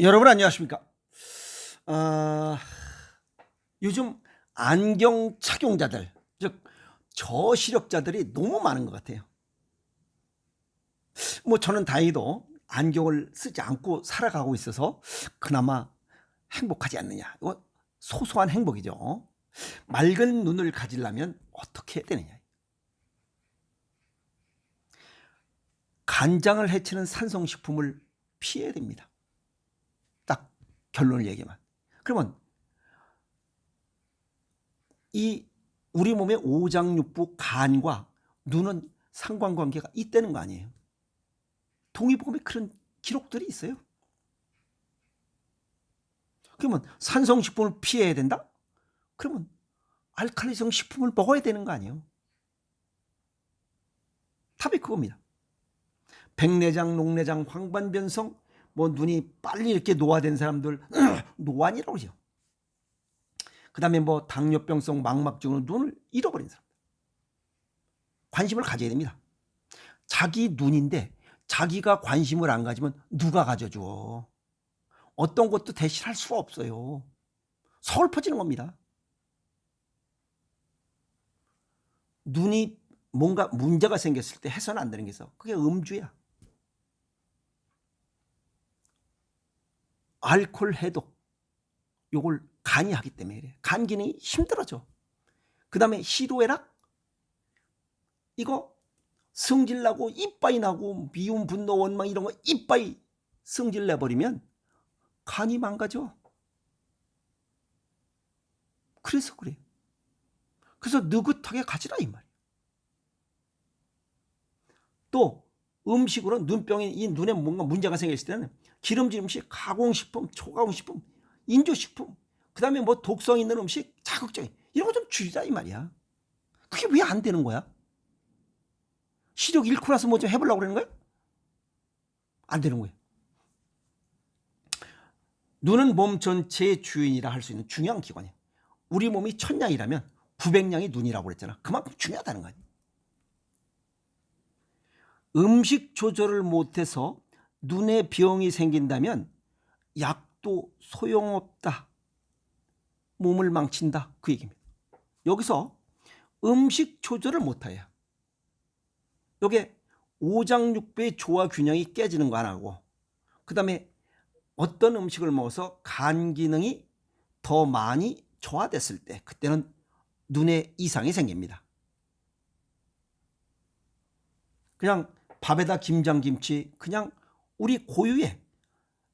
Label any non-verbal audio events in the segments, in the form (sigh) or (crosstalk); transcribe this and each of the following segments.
여러분 안녕하십니까? 아, 요즘 안경 착용자들, 즉 저시력자들이 너무 많은 것 같아요. 뭐 저는 다행히도 안경을 쓰지 않고 살아가고 있어서 그나마 행복하지 않느냐. 이거 소소한 행복이죠. 맑은 눈을 가지려면 어떻게 해야 되느냐. 간장을 해치는 산성식품을 피해야 됩니다. 딱 결론을 얘기하면. 그러면 이 우리 몸의 오장육부 간과 눈은 상관관계가 있다는 거 아니에요. 동의보감에 그런 기록들이 있어요. 그러면 산성 식품을 피해야 된다? 그러면 알칼리성 식품을 먹어야 되는 거 아니에요. 답이 그겁니다. 백내장, 녹내장, 황반변성, 뭐 눈이 빨리 이렇게 노화된 사람들 (clears throat) 노안이라고 그러죠. 그다음에 뭐 당뇨병성 망막증으로 눈을 잃어버린 사람. 관심을 가져야 됩니다. 자기 눈인데 자기가 관심을 안 가지면 누가 가져줘? 어떤 것도 대신할 수가 없어요. 서글퍼지는 겁니다. 눈이 뭔가 문제가 생겼을 때 해서는 안 되는 게 있어. 그게 음주야. 알코올 해독 요걸 간이 하기 때문에 그래. 간 기능이 힘들어져. 그다음에 희로애락 이거 성질 나고 이빠이 나고 미움 분노 원망 이런 거 이빠이 성질 내버리면 간이 망가져. 그래서 그래. 그래서 느긋하게 가지라 이 말이야. 또 음식으로 눈병이 이 눈에 뭔가 문제가 생겼을 때는 기름진 음식, 가공식품, 초가공식품, 인조식품, 그 다음에 뭐 독성 있는 음식, 자극적인 이런 거 좀 줄이자 이 말이야. 그게 왜 안 되는 거야? 시력 잃고 나서 뭐 좀 해보려고 그러는 거야? 안 되는 거야. 눈은 몸 전체의 주인이라 할 수 있는 중요한 기관이야. 우리 몸이 천냥이라면 900냥이 눈이라고 그랬잖아. 그만큼 중요하다는 거야. 음식 조절을 못해서 눈에 병이 생긴다면 약도 소용없다. 몸을 망친다. 그 얘기입니다. 여기서 음식 조절을 못해야. 요게 오장육부의 조화 균형이 깨지는 거 하나고 그 다음에 어떤 음식을 먹어서 간 기능이 더 많이 저하됐을 때 그때는 눈에 이상이 생깁니다. 그냥 밥에다 김장김치 그냥 우리 고유의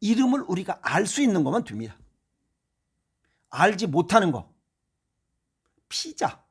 이름을 우리가 알 수 있는 것만 됩니다. 알지 못하는 거. 피자,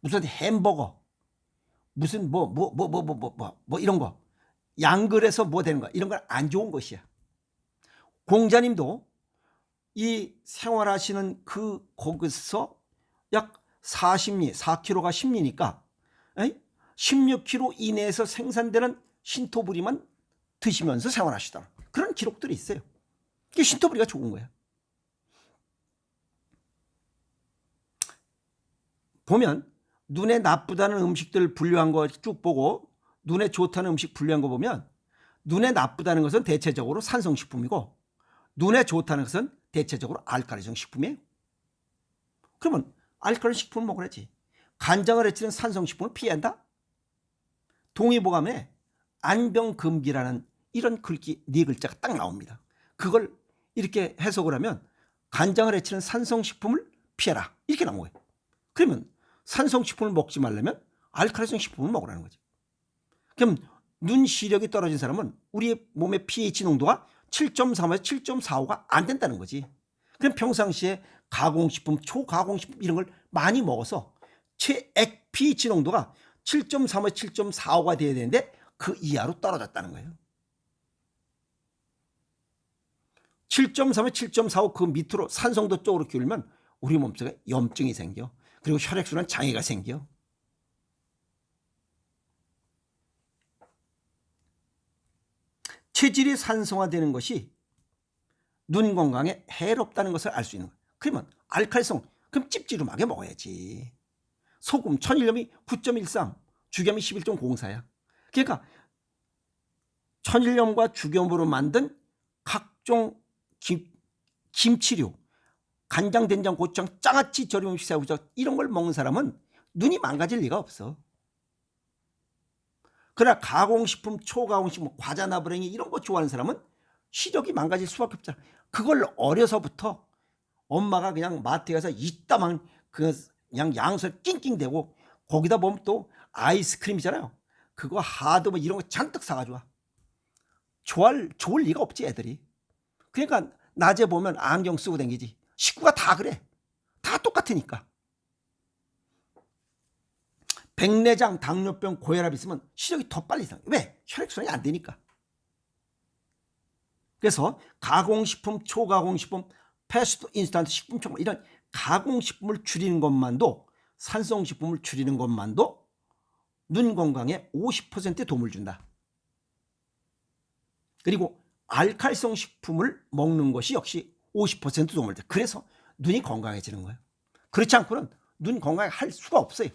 무슨 햄버거, 무슨 뭐, 뭐, 뭐, 뭐, 뭐, 뭐, 뭐, 뭐 이런 거. 양글에서 뭐 되는 거. 이런 건 안 좋은 것이야. 공자님도 이 생활하시는 그 거기서 약 40리, 4kg가 10리니까 16kg 이내에서 생산되는 신토부리만 드시면서 생활하시더라. 그런 기록들이 있어요. 이게 신토부리가 좋은 거야. 보면 눈에 나쁘다는 음식들 분류한 거 쭉 보고 눈에 좋다는 음식 분류한 거 보면 눈에 나쁘다는 것은 대체적으로 산성식품이고 눈에 좋다는 것은 대체적으로 알칼리성 식품이에요. 그러면 알칼리 식품을 먹어야지. 간장을 해치는 산성식품을 피한다? 동의보감에 안병금기라는 이런 글귀 네 글자가 딱 나옵니다. 그걸 이렇게 해석을 하면 간장을 해치는 산성식품을 피해라 이렇게 나온 거예요. 그러면 산성식품을 먹지 말려면 알칼리성 식품을 먹으라는 거지. 그럼 눈 시력이 떨어진 사람은 우리의 몸의 pH 농도가 7.3에서 7.45가 안 된다는 거지. 그럼 평상시에 가공식품, 초가공식품 이런 걸 많이 먹어서 최액 pH 농도가 7.3에서 7.45가 돼야 되는데 그 이하로 떨어졌다는 거예요. 7.3에 7.45 그 밑으로 산성도 쪽으로 기울면 우리 몸속에 염증이 생겨. 그리고 혈액순환 장애가 생겨. 체질이 산성화되는 것이 눈 건강에 해롭다는 것을 알 수 있는 거예요. 그러면 알칼리성 그럼 찝찝하게 먹어야지. 소금 천일염이 9.13, 주겸이 11.04야. 그러니까 천일염과 주겸으로 만든 각종 김, 김치류, 간장, 된장, 고추장, 장아찌 절임 음식 새우젓 이런 걸 먹는 사람은 눈이 망가질 리가 없어. 그러나 가공식품, 초가공식품, 뭐 과자 나부랭이 이런 거 좋아하는 사람은 시력이 망가질 수밖에 없잖아. 그걸 어려서부터 엄마가 그냥 마트에 가서 이따만 그 그냥 양수에 낑낑대고 거기다 보면 또 아이스크림이잖아요. 그거 하드 뭐 이런 거 잔뜩 사가지고 와. 좋아할, 좋을 리가 없지 애들이. 그러니까 낮에 보면 안경 쓰고 다니지. 식구가 다 그래. 다 똑같으니까. 백내장, 당뇨병, 고혈압 있으면 시력이 더 빨리 상해. 왜? 혈액순환이 안 되니까. 그래서 가공식품, 초가공식품, 패스트 인스턴트 식품 총 이런 가공식품을 줄이는 것만도 산성식품을 줄이는 것만도 눈 건강에 50%의 도움을 준다. 그리고 알칼성 식품을 먹는 것이 역시 50% 도움을 돼. 그래서 눈이 건강해지는 거예요. 그렇지 않고는 눈 건강에 할 수가 없어요.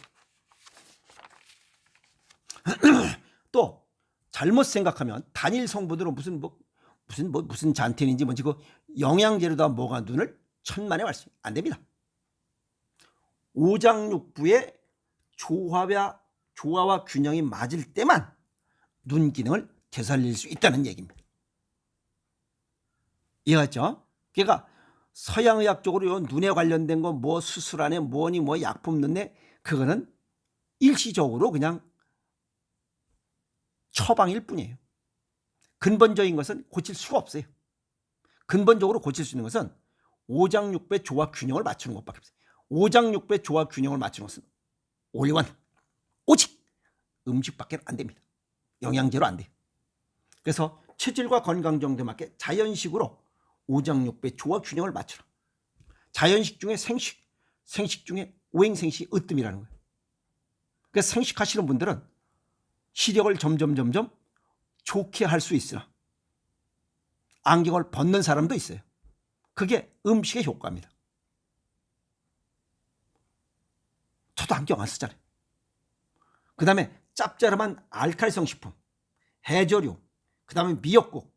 (clears throat) 또 잘못 생각하면 단일 성분으로 무슨 뭐 무슨 뭐 무슨 잔틴인지 뭔지 그 영양제로다 뭐가 눈을 천만에 말씀 안 됩니다. 오장육부의 조화와 조화와 균형이 맞을 때만 눈 기능을 되살릴 수 있다는 얘기입니다. 이해갔죠? 그러니까 서양의학적으로 요 눈에 관련된 거 뭐 수술하네 뭐니 뭐 약품 넣네 그거는 일시적으로 그냥 처방일 뿐이에요. 근본적인 것은 고칠 수가 없어요. 근본적으로 고칠 수 있는 것은 오장육부의 조화 균형을 맞추는 것밖에 없어요. 오장육부의 조화 균형을 맞추는 것은 올원 오직 음식밖에 안 됩니다. 영양제로 안 돼요. 그래서 체질과 건강 정도에 맞게 자연식으로 오장육부의 조화 균형을 맞추라. 자연식 중에 생식, 생식 중에 오행생식 으뜸이라는 거예요. 그래서 생식 하시는 분들은 시력을 점점 점점 좋게 할 수 있으나 안경을 벗는 사람도 있어요. 그게 음식의 효과입니다. 저도 안경 안 쓰잖아요. 그 다음에 짭짤한 알칼리성 식품, 해조류, 그 다음에 미역국.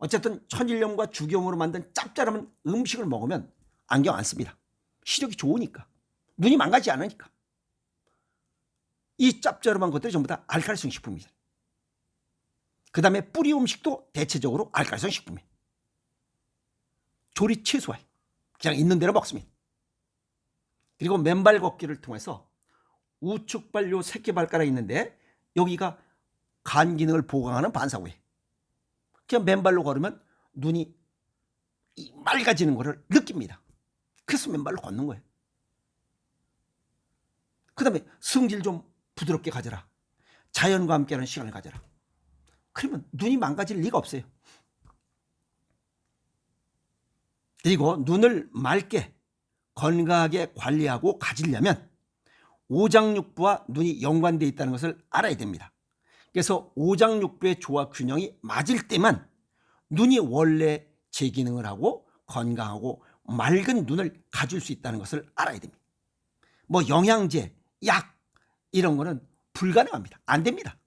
어쨌든 천일염과 죽염으로 만든 짭짤한 음식을 먹으면 안경 안 씁니다. 시력이 좋으니까. 눈이 망가지지 않으니까. 이 짭짤한 것들이 전부 다 알칼리성 식품입니다. 그 다음에 뿌리 음식도 대체적으로 알칼리성 식품이에요. 조리 최소화해. 그냥 있는 대로 먹습니다. 그리고 맨발 걷기를 통해서 우측 발 요 새끼 발가락이 있는데 여기가 간 기능을 보강하는 반사구에 그냥 맨발로 걸으면 눈이 맑아지는 것을 느낍니다. 그래서 맨발로 걷는 거예요. 그 다음에 성질 좀 부드럽게 가져라. 자연과 함께하는 시간을 가져라. 그러면 눈이 망가질 리가 없어요. 그리고 눈을 맑게 건강하게 관리하고 가지려면 오장육부와 눈이 연관되어 있다는 것을 알아야 됩니다. 그래서 오장육부의 조화 균형이 맞을 때만 눈이 원래 제 기능을 하고 건강하고 맑은 눈을 가질 수 있다는 것을 알아야 됩니다. 뭐 영양제, 약 이런 거는 불가능합니다. 안 됩니다.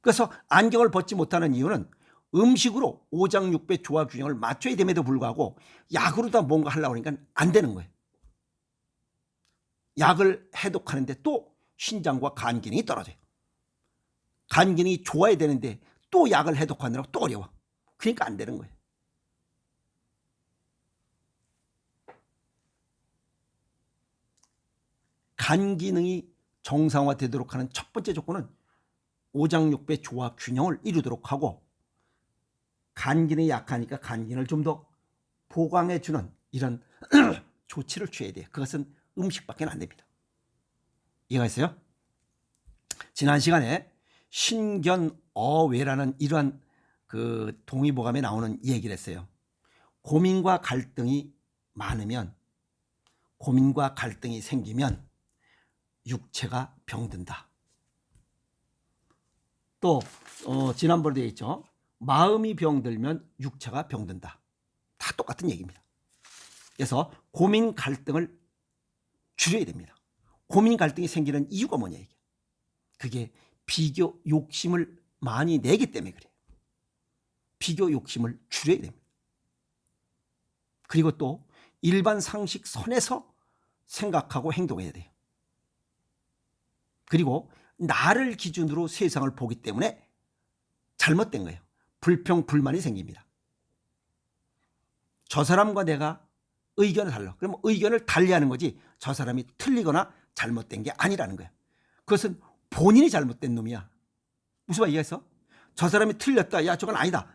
그래서 안경을 벗지 못하는 이유는 음식으로 오장육부의 조화 균형을 맞춰야 됨에도 불구하고 약으로 다 뭔가 하려고 하니까 안 되는 거예요. 약을 해독하는데 또 신장과 간 기능이 떨어져요. 간 기능이 좋아야 되는데 또 약을 해독하느라고 또 어려워. 그러니까 안 되는 거예요. 간 기능이 정상화되도록 하는 첫 번째 조건은 오장육부의 조화 균형을 이루도록 하고 간 기능이 약하니까 간 기능을 좀 더 보강해 주는 이런 (clears throat) 조치를 취해야 돼요. 그것은 음식밖에 안 됩니다. 이해가 있어요? 지난 시간에 신견어외라는 이러한 그 동의보감에 나오는 얘기를 했어요. 고민과 갈등이 많으면 고민과 갈등이 생기면 육체가 병든다. 또 어, 지난번에 되어 있죠. 마음이 병들면 육체가 병든다. 다 똑같은 얘기입니다. 그래서 고민 갈등을 줄여야 됩니다. 고민 갈등이 생기는 이유가 뭐냐 이게. 그게 비교 욕심을 많이 내기 때문에 그래요. 비교 욕심을 줄여야 됩니다. 그리고 또 일반 상식 선에서 생각하고 행동해야 돼요. 그리고 나를 기준으로 세상을 보기 때문에 잘못된 거예요. 불평, 불만이 생깁니다. 저 사람과 내가 의견을 달라. 그럼 의견을 달리하는 거지 저 사람이 틀리거나 잘못된 게 아니라는 거예요. 그것은 본인이 잘못된 놈이야. 무슨 말 이해했어? 저 사람이 틀렸다. 야, 저건 아니다.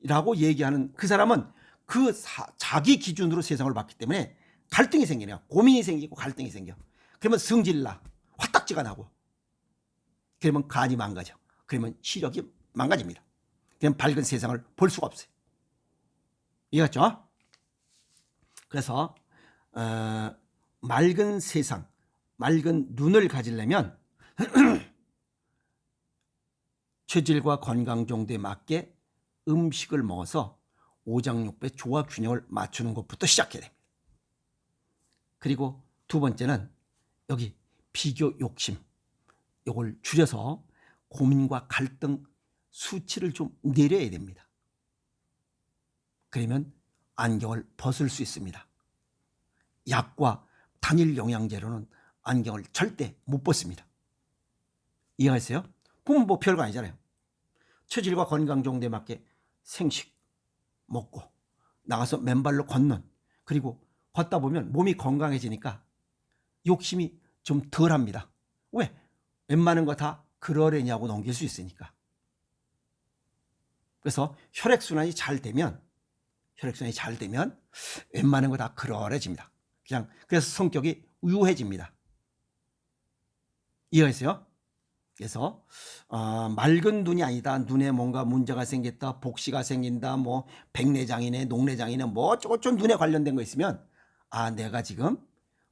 라고 얘기하는 그 사람은 그 사- 자기 기준으로 세상을 봤기 때문에 갈등이 생기네요. 고민이 생기고 갈등이 생겨. 그러면 성질나. 화딱지가 나고. 그러면 간이 망가져. 그러면 시력이 망가집니다. 그럼 밝은 세상을 볼 수가 없어요. 이해갔죠? 그래서 어, 맑은 세상, 맑은 눈을 가지려면 (clears throat) 체질과 건강 정도에 맞게 음식을 먹어서 오장육부의 조화 균형을 맞추는 것부터 시작해야 됩니다. 그리고 두 번째는 여기 비교 욕심 이걸 줄여서 고민과 갈등 수치를 좀 내려야 됩니다. 그러면 안경을 벗을 수 있습니다. 약과 단일 영양제로는 안경을 절대 못 벗습니다. 이해하세요? 그럼 뭐 별거 아니잖아요. 체질과 건강 정도에 맞게 생식 먹고 나가서 맨발로 걷는 그리고 걷다 보면 몸이 건강해지니까 욕심이 좀 덜합니다. 왜? 웬만한 거 다 그러려냐고 넘길 수 있으니까. 그래서 혈액 순환이 잘 되면 혈액 순환이 잘 되면 웬만한 거 다 그러려집니다. 그냥 그래서 성격이 우유해집니다. 이해했어요? 그래서 어, 맑은 눈이 아니다. 눈에 뭔가 문제가 생겼다. 복시가 생긴다. 뭐 백내장이네, 녹내장이네, 뭐 어쩌고 좀 눈에 관련된 거 있으면 아 내가 지금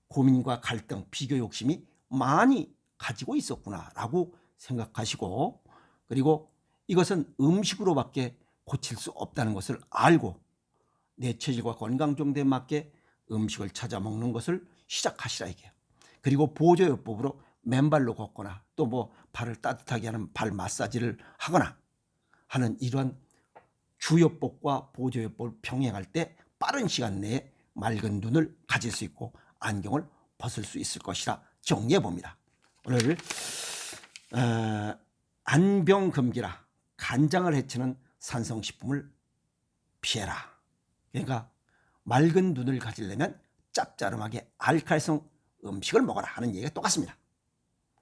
고민과 갈등, 비교 욕심이 많이 가지고 있었구나라고 생각하시고 그리고 이것은 음식으로밖에 고칠 수 없다는 것을 알고 내 체질과 건강 정도에 맞게 음식을 찾아 먹는 것을 시작하시라 이게요. 그리고 보조요법으로 맨발로 걷거나 또 뭐 발을 따뜻하게 하는 발 마사지를 하거나 하는 이러한 주요법과 보조요법을 병행할 때 빠른 시간 내에 맑은 눈을 가질 수 있고 안경을 벗을 수 있을 것이라 정리해 봅니다. 오늘 어, 안병금기라 간장을 해치는 산성식품을 피해라. 그러니까 맑은 눈을 가지려면 짭짤하게 알칼리성 음식을 먹어라 하는 얘기가 똑같습니다.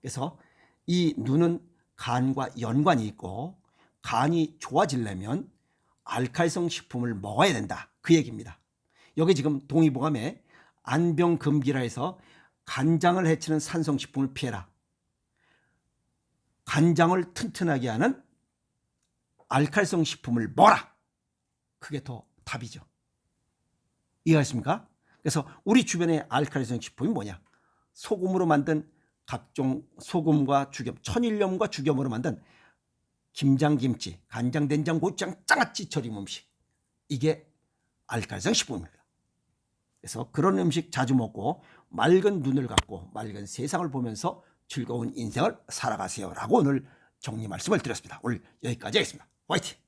그래서 이 눈은 간과 연관이 있고 간이 좋아지려면 알칼리성 식품을 먹어야 된다. 그 얘기입니다. 여기 지금 동의보감에 안병금기라 해서 간장을 해치는 산성식품을 피해라. 간장을 튼튼하게 하는 알칼리성 식품을 먹어라. 그게 더 답이죠. 이해하십니까? 그래서 우리 주변의 알칼리성 식품이 뭐냐? 소금으로 만든 각종 소금과 죽염, 천일염과 죽염으로 만든 김장김치, 간장, 된장, 고추장, 장아찌 절임 음식. 이게 알칼리성 식품입니다. 그래서 그런 음식 자주 먹고 맑은 눈을 갖고 맑은 세상을 보면서 즐거운 인생을 살아가세요라고 오늘 정리 말씀을 드렸습니다. 오늘 여기까지 하겠습니다. 화이팅!